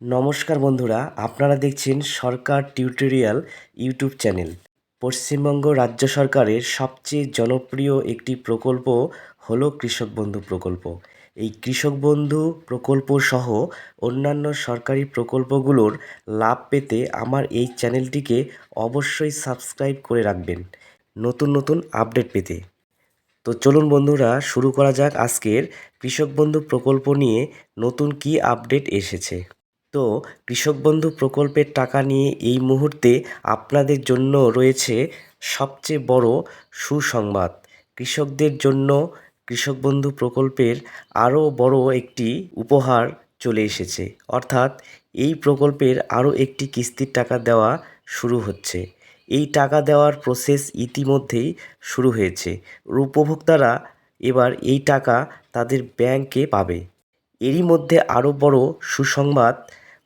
নমস্কার বন্ধুরা, আপনারা দেখছেন Sarkar tutorial YouTube channel. Paschimbanga রাজ্য সরকারের সবচেয়ে জনপ্রিয় একটি প্রকল্প হলো কৃষক বন্ধু প্রকল্প। এই কৃষক বন্ধু প্রকল্প সহ অন্যান্য সরকারি প্রকল্পগুলোর লাভ পেতে আমার এই চ্যানেলটিকে অবশ্যই সাবস্ক্রাইব করে রাখবেন নতুন নতুন আপডেট পেতে। তো চলুন বন্ধুরা, শুরু করা যাক আজকের কৃষক বন্ধু প্রকল্প নিয়ে নতুন কি আপডেট এসেছে। তো কৃষক বন্ধু প্রকল্পের টাকা নিয়ে এই মুহূর্তে আপনাদের জন্য রয়েছে সবচেয়ে বড় সুসংবাদ। কৃষকদের জন্য কৃষক বন্ধু প্রকল্পের আরও বড় একটি উপহার চলে এসেছে। অর্থাৎ এই প্রকল্পের আরও একটি কিস্তির টাকা দেওয়া শুরু হচ্ছে। এই টাকা দেওয়ার প্রসেস ইতিমধ্যেই শুরু হয়েছে। উপভোক্তারা এবার এই টাকা তাদের ব্যাংকে পাবে। এরই মধ্যে আরও বড় সুসংবাদ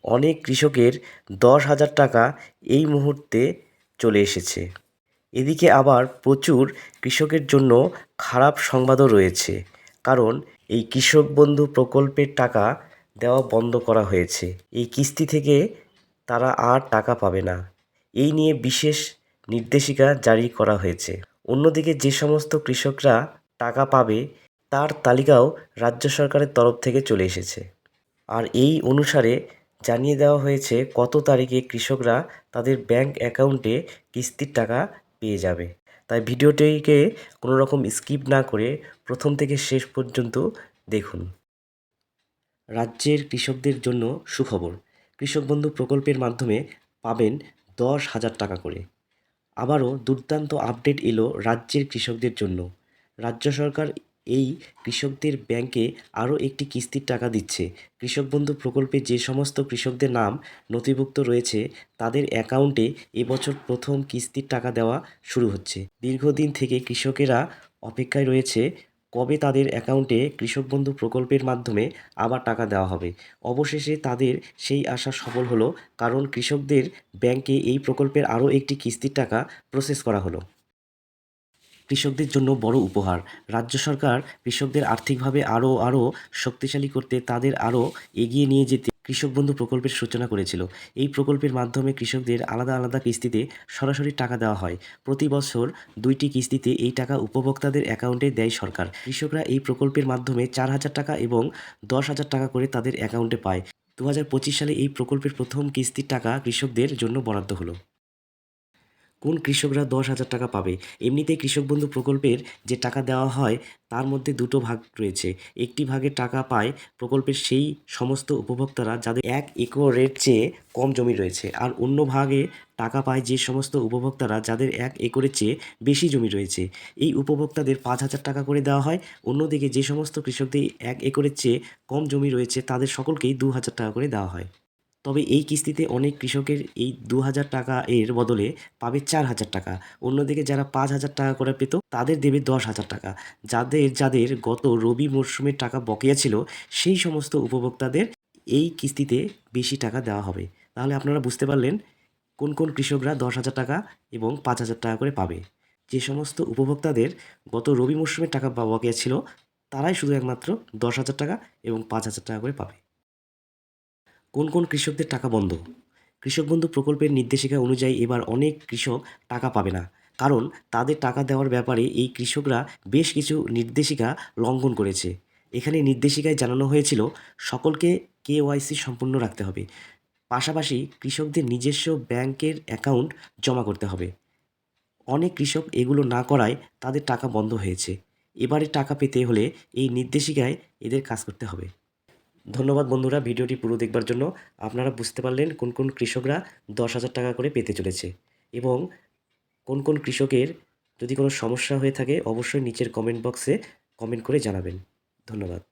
অনেক কৃষকের দশ হাজার টাকা এই মুহূর্তে চলে এসেছে। এদিকে আবার প্রচুর কৃষকের জন্য খারাপ সংবাদও রয়েছে, কারণ এই কৃষক বন্ধু প্রকল্পের টাকা দেওয়া বন্ধ করা হয়েছে। এই কিস্তি থেকে তারা আর টাকা পাবে না। এই নিয়ে বিশেষ নির্দেশিকা জারি করা হয়েছে। অন্যদিকে যে সমস্ত কৃষকরা টাকা পাবে, তার তালিকাও রাজ্য সরকারের তরফ থেকে চলে এসেছে। আর এই অনুসারে জানিয়ে দেওয়া হয়েছে কত তারিখে কৃষকরা তাদের ব্যাংক অ্যাকাউন্টে কিস্তির টাকা পেয়ে যাবে। তাই ভিডিওটিকে কোনো রকম স্কিপ না করে প্রথম থেকে শেষ পর্যন্ত দেখুন। রাজ্যের কৃষকদের জন্য সুখবর, কৃষক বন্ধু প্রকল্পের মাধ্যমে পাবেন দশ হাজার টাকা করে। আবারও দুর্দান্ত আপডেট এলো রাজ্যের কৃষকদের জন্য। রাজ্য সরকার এই কৃষকদের ব্যাংকে আরও একটি কিস্তির টাকা দিচ্ছে। কৃষক বন্ধু প্রকল্পে যে সমস্ত কৃষকদের নাম নথিভুক্ত রয়েছে, তাদের অ্যাকাউন্টে এবছর প্রথম কিস্তির টাকা দেওয়া শুরু হচ্ছে। দীর্ঘদিন থেকে কৃষকেরা অপেক্ষায় রয়েছে, কবে তাদের অ্যাকাউন্টে কৃষক বন্ধু প্রকল্পের মাধ্যমে আবার টাকা দেওয়া হবে। অবশেষে তাদের সেই আশা সফল হলো, কারণ কৃষকদের ব্যাংকে এই প্রকল্পের আরও একটি কিস্তির টাকা প্রসেস করা হলো। কৃষকদের জন্য বড় উপহার। রাজ্য সরকার কৃষকদের আর্থিকভাবে আরও আরও শক্তিশালী করতে তাদের আরও এগিয়ে নিয়ে যেতে কৃষক বন্ধু প্রকল্পের সূচনা করেছিল। এই প্রকল্পের মাধ্যমে কৃষকদের আলাদা আলাদা কিস্তিতে সরাসরি টাকা দেওয়া হয়। প্রতি বছর দুইটি কিস্তিতে এই টাকা উপভোক্তাদের অ্যাকাউন্টে দেয় সরকার। কৃষকরা এই প্রকল্পের মাধ্যমে চার হাজার টাকা এবং দশ হাজার টাকা করে তাদের অ্যাকাউন্টে পায়। দু হাজার পঁচিশ সালে এই প্রকল্পের প্রথম কিস্তির টাকা কৃষকদের জন্য বরাদ্দ হলো। কোন কৃষকরা দশ হাজার টাকা পাবে? এমনিতেই কৃষক বন্ধু প্রকল্পের যে টাকা দেওয়া হয়, তার মধ্যে দুটো ভাগ রয়েছে। একটি ভাগে টাকা পায় প্রকল্পের সেই সমস্ত উপভোক্তারা যাদের এক একরের চেয়ে কম জমি রয়েছে। আর অন্য ভাগে টাকা পায় যে সমস্ত উপভোক্তারা যাদের এক একরের চেয়ে বেশি জমি রয়েছে। এই উপভোক্তাদের পাঁচ হাজার টাকা করে দেওয়া হয়। অন্যদিকে যে সমস্ত কৃষকদের এক একরের চেয়ে কম জমি রয়েছে, তাদের সকলকেই দু হাজার টাকা করে দেওয়া হয়। তবে এই কিস্তিতে অনেক কৃষকের এই দু হাজার টাকা এর বদলে পাবে চার হাজার টাকা। অন্যদিকে যারা পাঁচ হাজার টাকা করে পেত, তাদের দেবে দশ হাজার টাকা। যাদের যাদের গত রবি মরশুমের টাকা বকেয়া ছিল, সেই সমস্ত উপভোক্তাদের এই কিস্তিতে বেশি টাকা দেওয়া হবে। তাহলে আপনারা বুঝতে পারলেন কোন কোন কৃষকরা দশ হাজার টাকা এবং পাঁচ হাজার টাকা করে পাবে। যে সমস্ত উপভোক্তাদের গত রবি মরশুমের টাকা বকেয়া ছিল, তারাই শুধু একমাত্র দশ হাজার টাকা এবং পাঁচ হাজার টাকা করে পাবে। কোন কোন কৃষকদের টাকা বন্ধ? কৃষক বন্ধু প্রকল্পের নির্দেশিকা অনুযায়ী এবার অনেক কৃষক টাকা পাবে না। কারণ তাদের টাকা দেওয়ার ব্যাপারে এই কৃষকরা বেশ কিছু নির্দেশিকা লঙ্ঘন করেছে। এখানে নির্দেশিকায় জানানো হয়েছিল, সকলকে কেওয়াইসি সম্পূর্ণ রাখতে হবে। পাশাপাশি কৃষকদের নিজস্ব ব্যাংকের অ্যাকাউন্ট জমা করতে হবে। অনেক কৃষক এগুলো না করায় তাদের টাকা বন্ধ হয়েছে। এবারে টাকা পেতে হলে এই নির্দেশিকায় এদের কাজ করতে হবে। ধন্যবাদ বন্ধুরা, ভিডিওটি পুরো দেখবার জন্য। আপনারা বুঝতে পারলেন কোন কোন কৃষকরা দশ হাজার টাকা করে পেতে চলেছে এবং কোন কোন কৃষকের যদি কোনো সমস্যা হয়ে থাকে, অবশ্যই নিচের কমেন্ট বক্সে কমেন্ট করে জানাবেন। ধন্যবাদ।